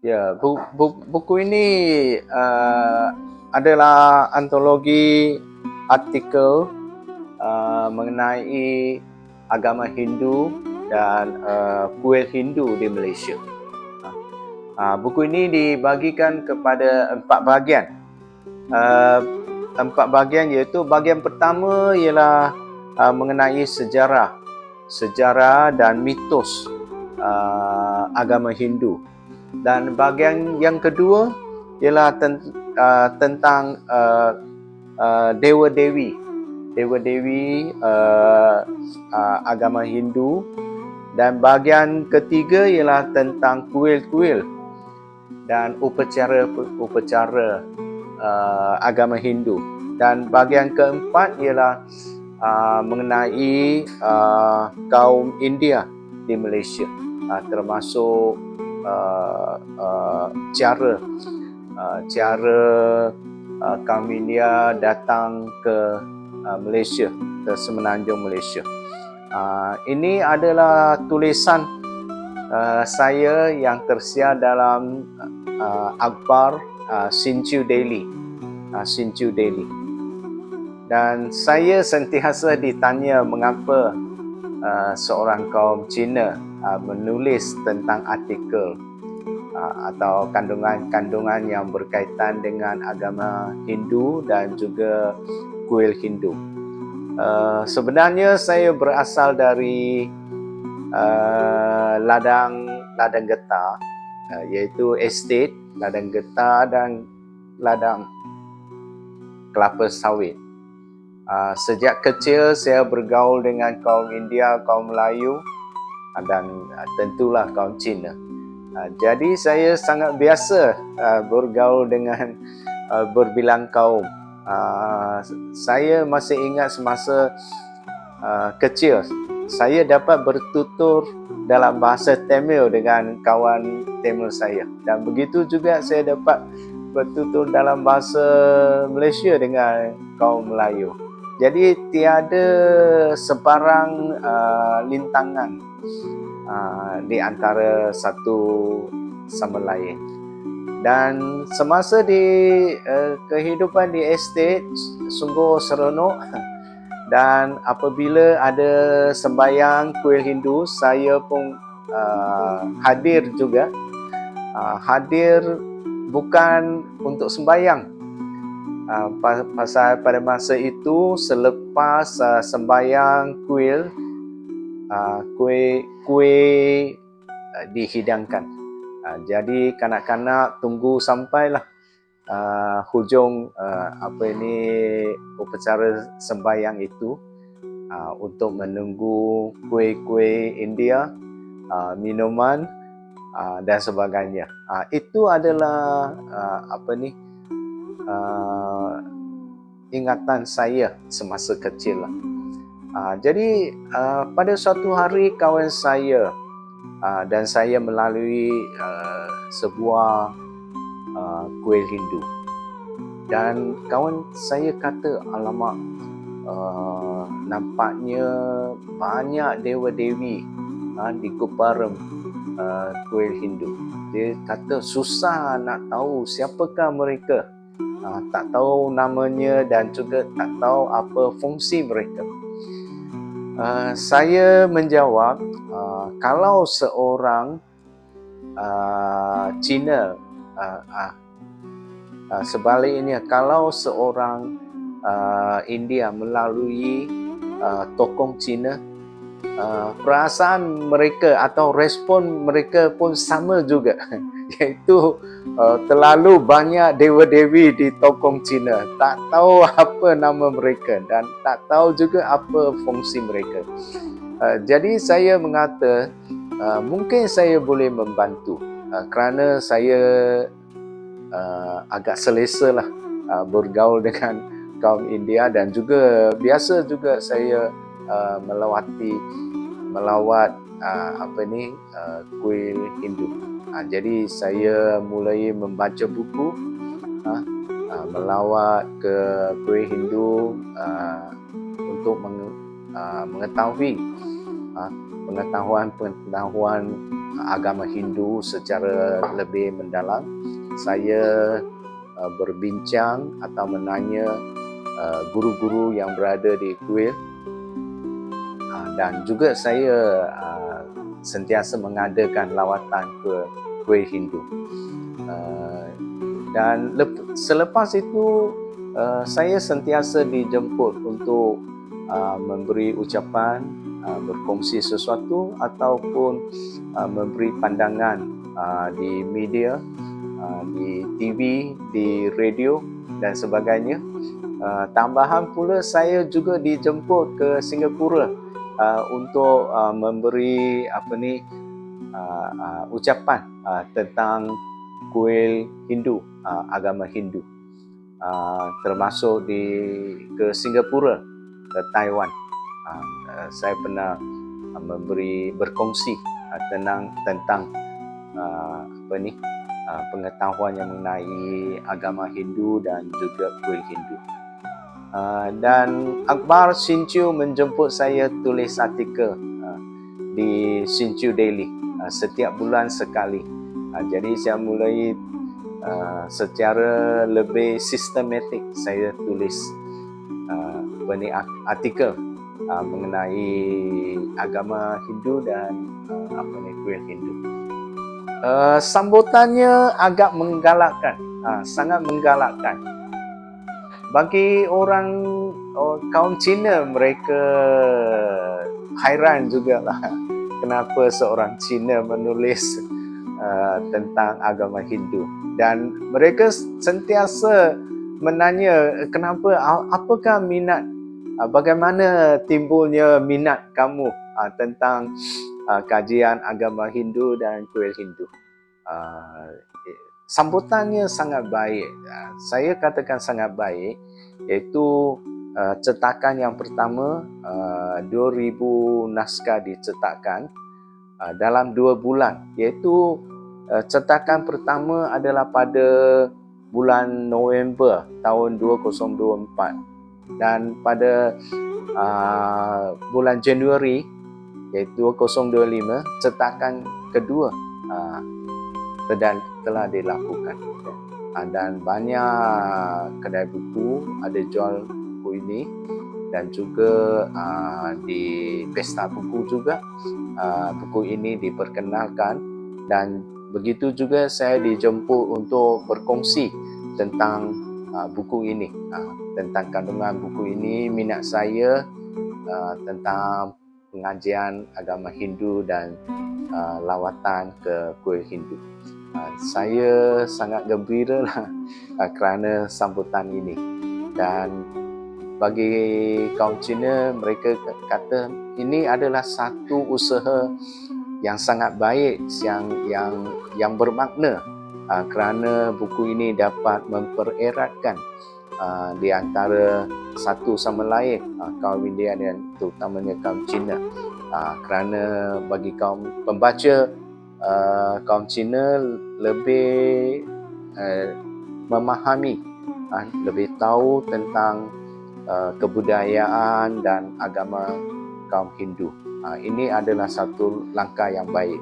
Ya, bu, bu, buku ini uh, adalah antologi artikel uh, mengenai agama Hindu dan uh, kuil Hindu di Malaysia. Uh, buku ini dibagikan kepada empat bahagian. Uh, empat bahagian iaitu bahagian pertama ialah uh, mengenai sejarah, sejarah dan mitos uh, agama Hindu. Dan bahagian yang kedua ialah ten, uh, tentang uh, uh, dewa dewi. Dewa dewi uh, uh, agama Hindu. Dan bahagian ketiga ialah tentang kuil-kuil dan upacara-upacara uh, agama Hindu. Dan bahagian keempat ialah uh, mengenai uh, kaum India di Malaysia uh, termasuk uh, uh, cara uh, cara uh, kaum India datang ke uh, Malaysia ke semenanjung Malaysia. Uh, ini adalah tulisan uh, saya yang tersiar dalam uh, akhbar uh, Sinchu Daily. Uh, Sinchu Daily. Dan saya sentiasa ditanya mengapa uh, seorang kaum Cina uh, menulis tentang artikel uh, atau kandungan-kandungan yang berkaitan dengan agama Hindu dan juga kuil Hindu. Uh, sebenarnya saya berasal dari ladang ladang getah iaitu estate ladang getah dan ladang kelapa sawit. Sejak kecil saya bergaul dengan kaum India, kaum Melayu dan uh, tentulah kaum Cina. Uh, jadi saya sangat biasa bergaul dengan berbilang kaum. Saya masih ingat semasa kecil saya dapat bertutur dalam bahasa Tamil dengan kawan Tamil saya dan begitu juga saya dapat bertutur dalam bahasa Malaysia dengan kaum Melayu. Jadi tiada sebarang uh, lintangan uh, di antara satu sama lain. Dan semasa di uh, kehidupan di estate sungguh seronok. Dan apabila ada sembahyang kuil Hindu saya pun uh, hadir juga. Uh, hadir bukan untuk sembahyang uh, pasal pada masa itu selepas uh, sembahyang kuil uh, kuih kuih uh, dihidangkan. Uh, jadi kanak-kanak tunggu sampailah uh, hujung uh, apa ini upacara sembahyang itu uh, untuk menunggu kuih-kuih India, uh, minuman uh, dan sebagainya. Uh, itu adalah uh, apa ni uh, ingatan saya semasa kecil lah. Uh, jadi uh, pada suatu hari kawan saya uh, dan saya melalui uh, sebuah uh, kuil Hindu dan kawan saya kata alamak uh, nampaknya banyak dewa dewi uh, di Kuparam uh, kuil Hindu. Dia kata susah nak tahu siapakah mereka. Uh, tak tahu namanya dan juga tak tahu apa fungsi mereka. Uh, saya menjawab uh, kalau seorang uh, Cina uh, uh, sebaliknya kalau seorang uh, India melalui uh, tokong Cina uh, perasaan mereka atau respon mereka pun sama juga iaitu uh, terlalu banyak dewa-dewi di tokong Cina. Tak tahu apa nama mereka dan tak tahu juga apa fungsi mereka. Uh, jadi saya mengata uh, mungkin saya boleh membantu uh, kerana saya uh, agak selesa lah uh, bergaul dengan kaum India dan juga biasa juga saya uh, melawati melawat uh, apa ni uh, kuil Hindu. Ha, jadi saya mulai membaca buku ha, ha, melawat ke kuil Hindu ha, untuk meng, ha, mengetahui ha, pengetahuan-pengetahuan agama Hindu secara lebih mendalam. Saya uh, berbincang atau menanya uh, guru-guru yang berada di kuil uh, dan juga saya uh, sentiasa mengadakan lawatan ke kuil Hindu. Uh, dan selepas itu uh, saya sentiasa dijemput untuk uh, memberi ucapan uh, berkongsi sesuatu ataupun uh, memberi pandangan uh, di media uh, di TV di radio dan sebagainya uh, tambahan pula saya juga dijemput ke Singapura uh, untuk uh, memberi apa ni uh, uh, ucapan uh, tentang kuil Hindu uh, agama Hindu. Uh, termasuk di ke Singapura ke Taiwan. Uh, uh, saya pernah uh, memberi berkongsi uh, tentang tentang uh, apa ni uh, pengetahuan yang mengenai agama Hindu dan juga kuil Hindu uh, dan Akbar Sinchu menjemput saya tulis artikel uh, di Sinchu Daily uh, setiap bulan sekali uh, jadi saya mulai uh, secara lebih sistematik saya tulis uh, artikel uh, mengenai agama Hindu dan uh, apa ni kuil Hindu. Uh, sambutannya agak menggalakkan, uh, sangat menggalakkan. Bagi orang oh, kaum Cina mereka hairan juga lah kenapa seorang Cina menulis uh, tentang agama Hindu. Dan mereka sentiasa menanya kenapa apakah minat uh, bagaimana timbulnya minat kamu uh, tentang uh, kajian agama Hindu dan kuil Hindu sambutannya sangat baik. Saya katakan sangat baik iaitu cetakan yang pertama 2000 naskah dicetakkan dalam dua bulan. Iaitu cetakan pertama adalah pada bulan November tahun 2024 dan pada uh, bulan Januari iaitu 2025 cetakan kedua uh, telah, telah dilakukan. Uh, dan banyak kedai buku ada jual buku ini dan juga uh, di pesta buku juga uh, buku ini diperkenalkan. Dan Begitu juga saya dijemput untuk berkongsi tentang uh, buku ini, uh, tentang kandungan buku ini, minat saya uh, tentang pengajian agama Hindu dan uh, lawatan ke kuil Hindu. Uh, saya sangat gembira lah uh, kerana sambutan ini. Dan bagi kaum Cina mereka kata ini adalah satu usaha yang sangat baik yang yang yang bermakna uh, kerana buku ini dapat mempereratkan di antara satu sama lain kaum India dan terutamanya kaum Cina. Kerana bagi kaum pembaca uh, kaum Cina lebih uh, memahami uh, lebih tahu tentang uh, kebudayaan dan agama kaum Hindu. Ha, ini adalah satu langkah yang baik